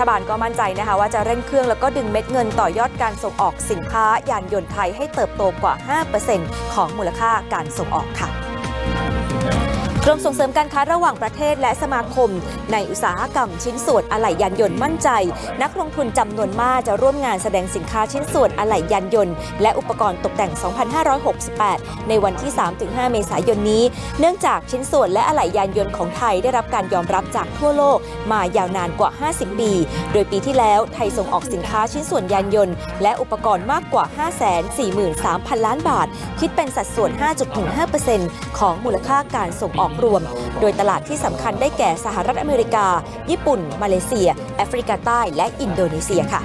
ฐบาลก็มั่นใจนะคะว่าจะเร่งเครื่องแล้วก็ดึงเม็ดเงินต่อยอดการส่งออกสินค้ายานยนต์ไทยให้เติบโตกว่า 5%ของมูลค่าการส่งออกค่ะ กรมส่งเสริมการค้าระหว่างประเทศและสมาคม ในอุตสาหกรรมชิ้นส่วนอะไหล่ยานยนต์มั่นใจ นักลงทุนจำนวนมากจะร่วมงานแสดงสินค้าชิ้นส่วนอะไหล่ยานยนต์ และอุปกรณ์ตกแต่ง 2568 ในวันที่ 3-5 เมษายนนี้ เนื่องจากชิ้นส่วนและอะไหล่ยานยนต์ของไทยได้รับการยอมรับจากทั่วโลกมายาวนานกว่า 50 ปี โดยปีที่แล้วไทยส่งออกสินค้าชิ้นส่วนยานยนต์ และอุปกรณ์มากกว่า 543,000 ล้านบาท คิดเป็นสัดส่วน 5.15%ของมูลค่าการส่งออกรวม โดยตลาดที่สำคัญได้แก่สหรัฐอเมริกา ญี่ปุ่น มาเลเซีย แอฟริกาใต้และอินโดนีเซียค่ะ